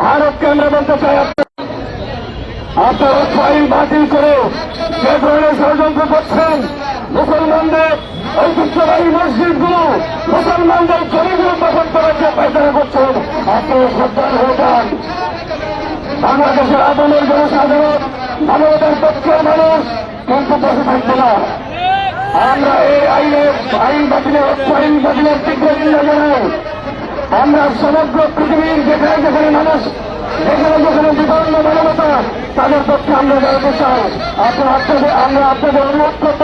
ভারতকে আমরা বলতে চাই আপনার- ফাইল বাতিল করে যে ধরনের ষড়যন্ত্র করছেন, মুসলমানদের ঐতিহ্যবাহী মসজিদগুলো, মুসলমানদের জমিগুলো দখল করার যে পায়তারা করছেন, আপনারা সজ্ঞান হয়ে যান। বাংলাদেশের আদমের জনসাধারণ, মানবতার পক্ষের মানুষ, কিন্তু বসে থাকবে না। আমরা এই আইনের আইন বাতিলের আইন বাতিলের তীব্র নিন্দা জানাই। আমরা সমগ্র পৃথিবীর যেখানে যেখানে মানুষ যেখানে যেখানে বিপন্ন মানবতা তাদের পক্ষে আমরা আমরা আপনাদের অনুরোধ করব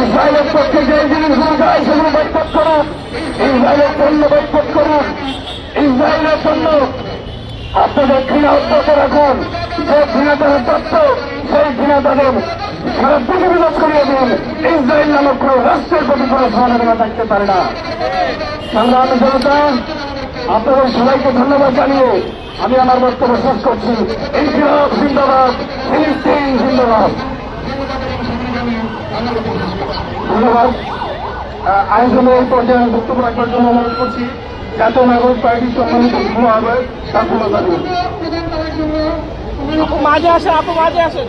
ইসরায়েলের পক্ষে যে জিনিসগুলো যায় সেগুলো বৈঠক করুন, ইসরায়েলের পণ্য বৈঠক করুন, ইসরায়েলের জন্য আপনাদের ঘৃণা অব্যাহত রাখুন। যে ঘৃণা তত্ত্ব সেই ঘৃণা তাদের সারা পৃথিবী লোক করিয়ে দিন ইসরায়েল নামক কোন রাষ্ট্রের প্রতি কোনো সমালোচনা থাকতে পারে না। সংগ্রামী জনতা আপনাদের সবাইকে ধন্যবাদ জানিয়ে আমি আমার বক্তব্য শেষ করছি। জিন্দাবাদ ফিলিস্তিন জিন্দাবাদ। ধন্যবাদ। আহ, আয়োজনের পর্যায়ে বক্তব্য রাখবার জন্য অনুরোধ করছি জাতীয় নাগরিক পার্টির সম্মানিত যুব আহ্বায়ক সাফুল জানি আপু মাঝে আসেন আপু মাঝে আসেন।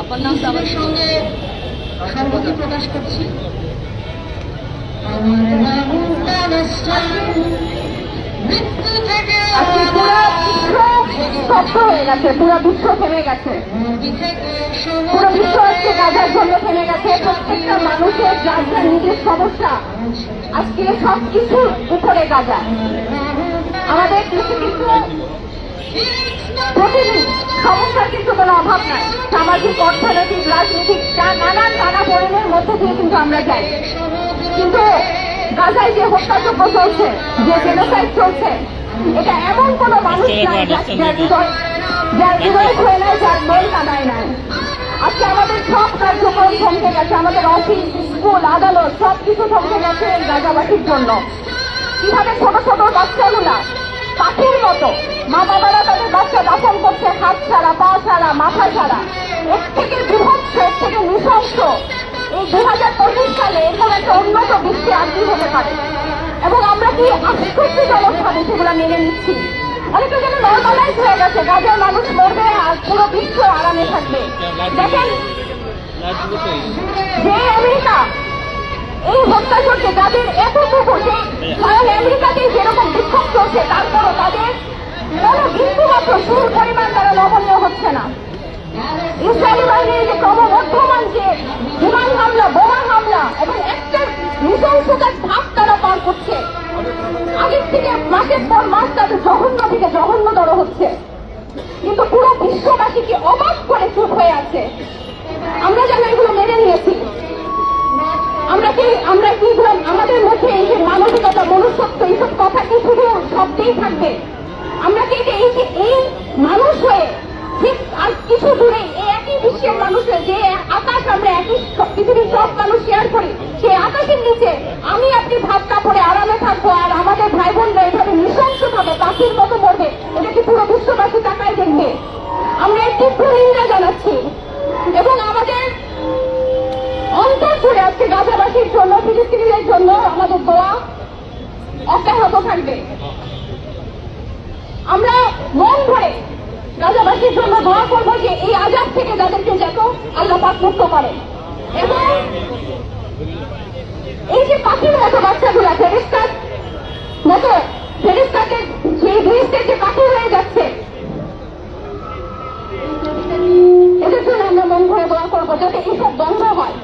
আপনার নাম সঙ্গে সংহতি প্রকাশ করছি। আমার মৃত্যু থেকে হয়ে গেছে পুরো বিশ্ব থেমে গেছে। নদী থেকে পুরো বিশ্ব আজকে গাজার জন্য থেমে গেছে প্রত্যেকটা মানুষের যার যার নিজের সমস্যা। আজকে সব কিছুর উপরে গাজা। আমাদের দেশে কিন্তু প্রতিদিন সমস্যার কিন্তু কোনো অভাব নাই। সামাজিক অর্থনৈতিক রাজনৈতিক যা নানান নানা পরিণের মধ্যে দিয়ে কিন্তু আমরা যাই। কিন্তু গাজায় যে হত্যাযজ্ঞ চলছে যে জেনোসাইড চলছে এটা এমন কোনো মানুষ নাই যার হৃদয় যার হৃদয় হয়ে নাই যার মন কাদায় নাই আজকে আমাদের সব কার্যক্রম থমকে গেছে। আমাদের অফিস স্কুল আদালত সব কিছু থমকে গেছে এই গাজাবাসীর জন্য। কীভাবে ছোট ছোট বাচ্চাগুলা পাখির মতো মা ছাড়া মাথা ছাড়া এর থেকে বিভৎস এর থেকে নৃশংস। এই দু হাজার পঁচিশ সালে এরকম একটা উন্নত বিশ্বে আর কি হতে পারে। এবং আমরা কি আশ্চর্যজনক ভাবে সেগুলো মেনে নিচ্ছি? অনেকটা যেন নর্মালাইজ হয়ে গেছে। গাজার মানুষ মরবে আর পুরো বিশ্ব আরামে থাকবে। দেখেন, যে আমেরিকা এই হত্যা চলছে যাদের এতটুকু যে কারণ আমেরিকাতে যেরকম বিক্ষোভ চলছে তারপরও তাদের কোনো বিন্দু মাত্র সুর পরিমাণ তারা নমনীয় হচ্ছে না ইসরায়েলি বাহিনীর যে ক্রমবর্ধমান যে বিমান হামলা, বোমা হামলা এবং একটা নৃশংসতার ধাপ তারা পার করছে, আগের থেকে মাসের পর মাস তাদের জঘন্য থেকে জঘন্যতর হচ্ছে। কিন্তু পুরো বিশ্ববাসীকে অবাক করে চুপ হয়ে আছে? আমরা যেন এগুলো মেনে নিয়েছি। আমরা কি আমরা কি আমাদের মধ্যে এই যে মানবিকতা, মনুষ্যত্ব, এইসব কথা কি শুধু শব্দেই থাকবে? আমরা কি এই যে এই মানুষ হয়ে আমরা একই পৃথিবীর জানাচ্ছি এবং আমাদের অন্তর জুড়ে আজকে গাজাবাসীর জন্য, ফিলিস্তিনিদের জন্য আমাদের দোয়া অব্যাহত থাকবে। আমরা মন ভরে গাজাবাসীর জন্য দোয়া করব যে এই আজাদ থেকে যাদেরকে যেত আল্লাহ পাক মুক্ত করে। এবং এই যে পাখির মতো বাচ্চাগুলা ফেরিস্তার মতো ফেরিস্তাকে সেই বৃষ্টির যে পাখি হয়ে যাচ্ছে। এদের জন্য আমরা মন ভরে দোয়া করব, যাতে এসব বন্ধ হয়।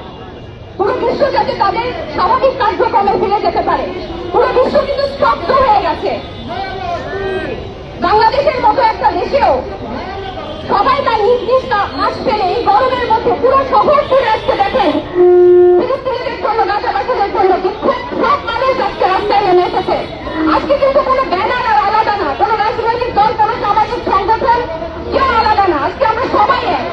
পুরো বিশ্ব যাতে তাদের স্বাভাবিক কার্যক্রমে ফিরে যেতে পারে। পুরো বিশ্ব কিন্তু স্তব্ধ হয়ে গেছে। বাংলাদেশের মতো একটা দেশেও রাস্তায় আজকে কিন্তু কোনো ব্যানার আলাদা না, কোনো রাজনৈতিক দল, কোনো সামাজিক সংগঠন, কেউ আলাদা না। আজকে আমরা সবাই এক।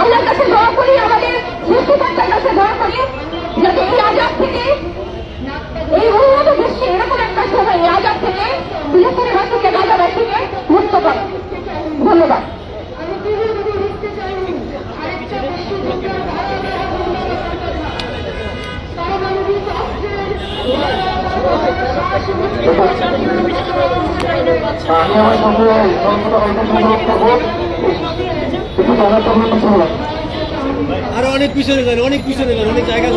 আমরা কাছে দোয়া করি, আমাদের সৃষ্টিকর্তার কাছে দোয়া করি, যাতে এই আজাদ থেকে, এই উন্নত বিশ্বে এরকম একটা সময়, এই আজাদ থেকে ফিলিস্তিনিবাসীকে গাজাবাসীকে মুক্ত করে ধন্যবাদ আমি কি বলতে চাই আরেকটা আরও অনেক পিছনে যান অনেক পিছনে যান অনেক জায়গা